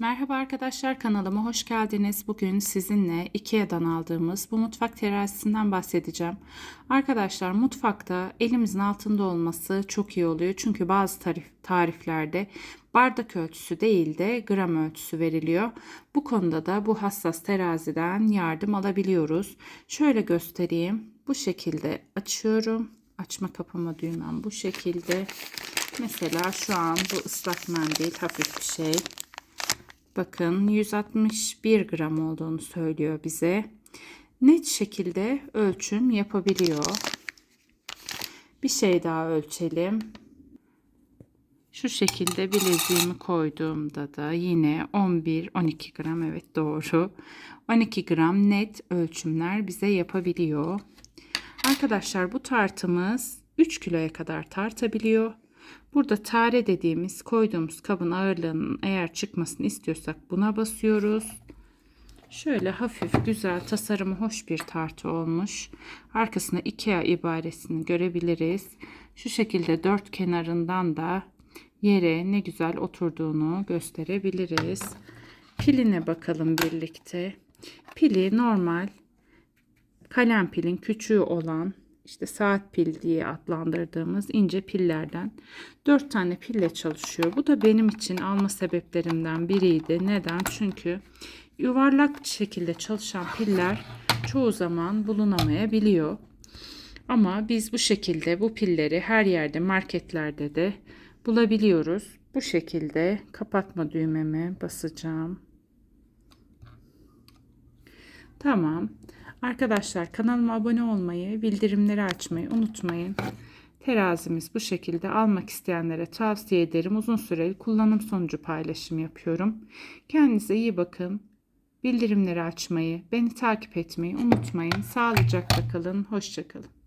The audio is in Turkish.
Merhaba arkadaşlar kanalıma hoş geldiniz. Bugün sizinle Ikea'dan aldığımız bu mutfak terazisinden bahsedeceğim. Arkadaşlar mutfakta elimizin altında olması çok iyi oluyor. Çünkü bazı tarif, tariflerde bardak ölçüsü değil de gram ölçüsü veriliyor. Bu konuda da bu hassas teraziden yardım alabiliyoruz. Şöyle göstereyim. Bu şekilde açıyorum. Açma kapama düğmem bu şekilde. Mesela şu an bu ıslak mendil hafif bir şey. Bakın 161 gram olduğunu söylüyor bize. Net şekilde ölçüm yapabiliyor. Bir şey daha ölçelim. Şu şekilde bileziğimi koyduğumda da yine 11-12 gram evet doğru. 12 gram net ölçümler bize yapabiliyor. Arkadaşlar bu tartımız 3 kiloya kadar tartabiliyor. Burada tare dediğimiz koyduğumuz kabın ağırlığının eğer çıkmasını istiyorsak buna basıyoruz. Şöyle hafif güzel tasarımı hoş bir tartı olmuş. Arkasında Ikea ibaresini görebiliriz. Şu şekilde dört kenarından da yere ne güzel oturduğunu gösterebiliriz. Piline bakalım birlikte. Pili normal kalem pilin küçüğü olan işte saat pil diye adlandırdığımız ince pillerden 4 tane pille çalışıyor. Bu da benim için alma sebeplerimden biriydi. Neden? Çünkü yuvarlak şekilde çalışan piller çoğu zaman bulunamayabiliyor. Ama biz bu şekilde bu pilleri her yerde marketlerde de bulabiliyoruz. Bu şekilde kapatma düğmeme basacağım. Tamam. Arkadaşlar kanalıma abone olmayı, bildirimleri açmayı unutmayın. Terazimiz bu şekilde almak isteyenlere tavsiye ederim. Uzun süreli kullanım sonucu paylaşım yapıyorum. Kendinize iyi bakın. Bildirimleri açmayı, beni takip etmeyi unutmayın. Sağlıcakla kalın. Hoşçakalın.